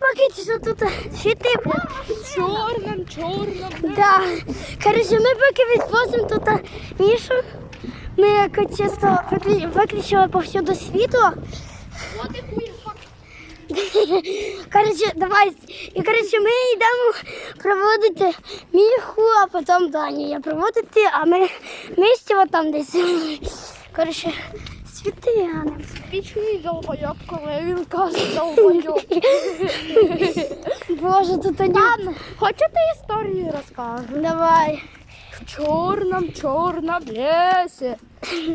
поки що тут світи. Чорним, чорним. Да. Короче, ми поки відвозимо тут Мішу. Ми як чисто виключили повсюду світло. От і хуй. Короче, давай. І короче, ми йдемо проводити міху, а потім Данія проводити, а ми місті там десь. Короче, світи глянемо. Пічний долбойоб, коли він каже долбойоб. Боже, тут они. Ладно, хочете історію розкажу? Давай. В чорному, чорному лісі.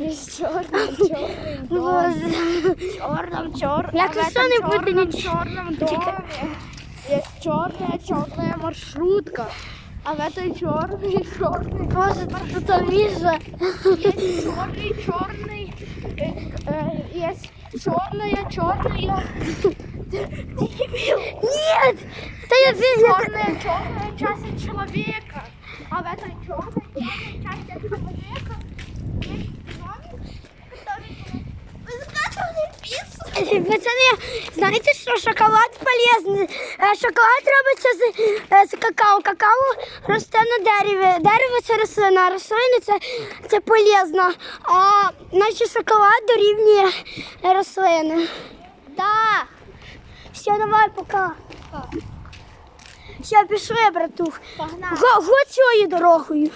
Із чорним, чорним домом. Боже. Чорном, чорном. Як в що этом не буде чорном, нічого. чорном доме есть черная, черная маршрутка. А в этой черной, черной, Боже, тут тут Міша. есть черный, черный, э, э, есть черная, черная, Нет! Та я я- черная, черная часть человека. А в этой черной, черной части человека есть домик, который высказывали пиццу. Пацани, знаєте, що шоколад полезний? Е, Шоколад робиться з, е, з какао. Какао росте на дереві. Дерево це рослина, рослини це, це полезно. А наче шоколад дорівнює е, рослини. Да. Все, давай, пока. Все, пішли, братух. Погнали. Го, го цією дорогою.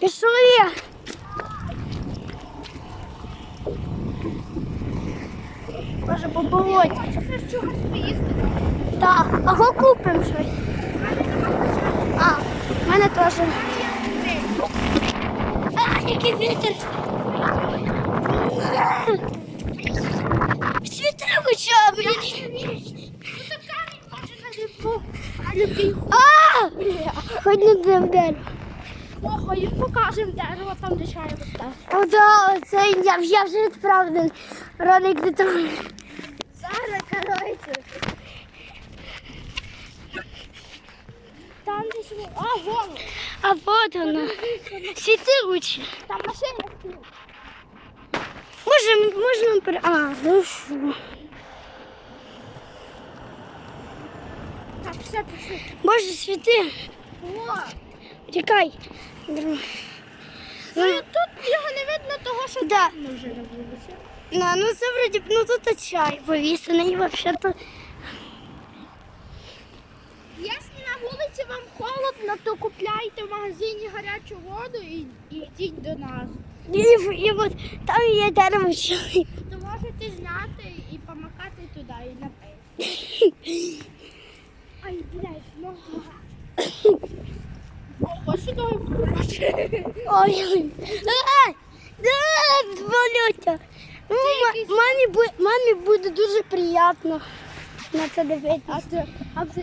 Пішли. Боже, по болоті. Це ж чогось поїсти. Так, а го купимо щось. А, в мене теж. А, який вітер. Світер хоча, блін. А! Хоч не дивдень. Ого, покажемо дерево там, де чай росте. Да, це я, я вже відправлен. Ролик де там. Зараз, коротше. Там десь, а, вон, А вот вона. Світи лучше. там машина стоїть. Може, можна пере... А, ну фу. Так, все, пішли. Боже, світи. О, Тікай. Друг. ну тут його не видно того, що Да. давно вже робилося. На, ну це вроді, ну тут чай повісений, вообще-то. Якщо на вулиці вам холодно, то купляйте в магазині гарячу воду і, і йдіть до нас. І, і от там є дерево чай. То можете зняти і помакати туди і напити. Ай, блядь, нога. Ой, ой. Ну, мамі, мамі буде дуже приємно на це дивитися. А це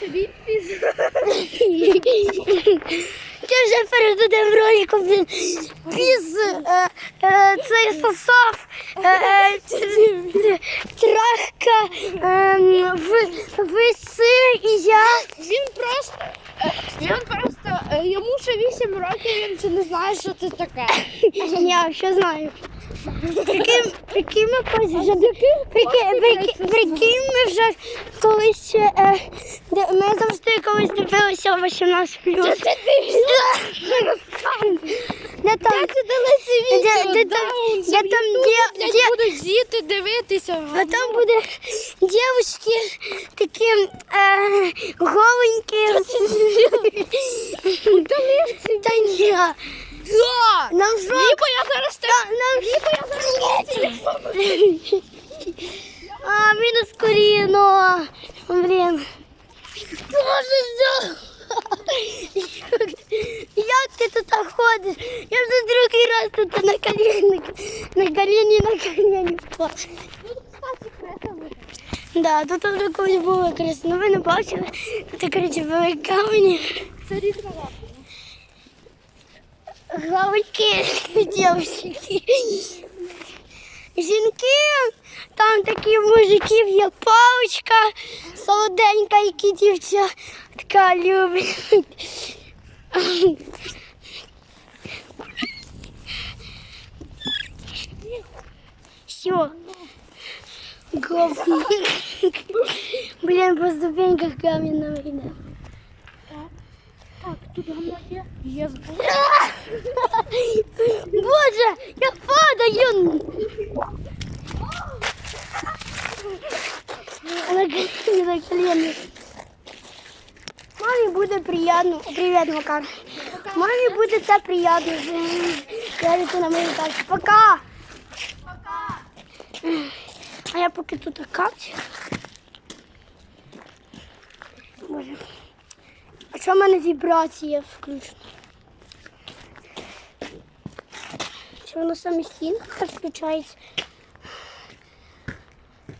тобі піз. Ти вже перед одним роликом блін, піз е, е, цей сосав е, е, трахка е, в, виси і я. Він просто. е, Він просто. Е, Йому ще 8 років, він ще не знає, що це таке. Я ще знаю. Прикинь, прикинь, ми вже прикинь, прикинь, прикинь, ми вже колись е, де- ми завжди колись дивилися 18 плюс. Де там? Де, де, де, там, де там де, де, діти дивитися. а там буде дівчатки такі е, голенькі. Та ні. Нам жок. Ліпо я зараз те. Нам Ліпо я зараз. А, мінус коліно. Блін. Боже, що? Як ти тут ходиш? Я вже другий раз тут на коліні, на коліні, на коліні впала. Да, тут вже колись було корисно. Ви не бачили? Тут, коротше, були камені. Це різна лапа. Галки, дівчинки. Жінки, там такі мужиків є паличка, солоденька, які дівчатка люблять. Все. Говно. Блін, по ступеньках кам'яного йде. Так, тут гамно є. Є збор. Боже, я падаю. На коліні, на коліні. Мамі буде приємно. Привіт, Макар. Мамі буде це приємно. Глядати на мою тачку. Пока. Пока. А я поки тут акацію. Боже. А що в мене вібрація включена? Чи воно самостійно включається?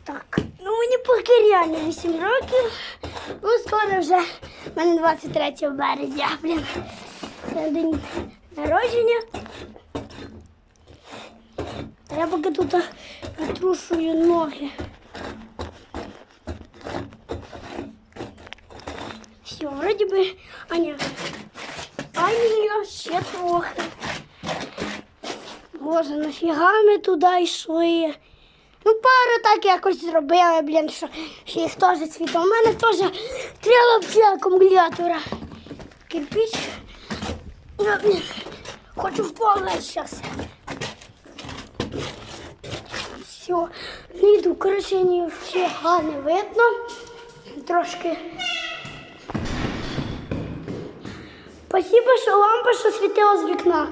Так, ну мені поки реально 8 років. Ну, скоро вже в мене 23 березня, блін. День народження. Я поки тут притрушую ноги. Все, вроді би. А ні. А ні, ще трохи. Боже, нафіга ми туди йшли? Ну, пару так якось зробили, блін, що, що їх теж світло. У мене теж три лапки акумулятора. Кирпич. Я, блін, хочу в туалет зараз. Все, Ліду коротше, ніфіга не видно. Трошки. Спасибо, що лампа, що світила з вікна.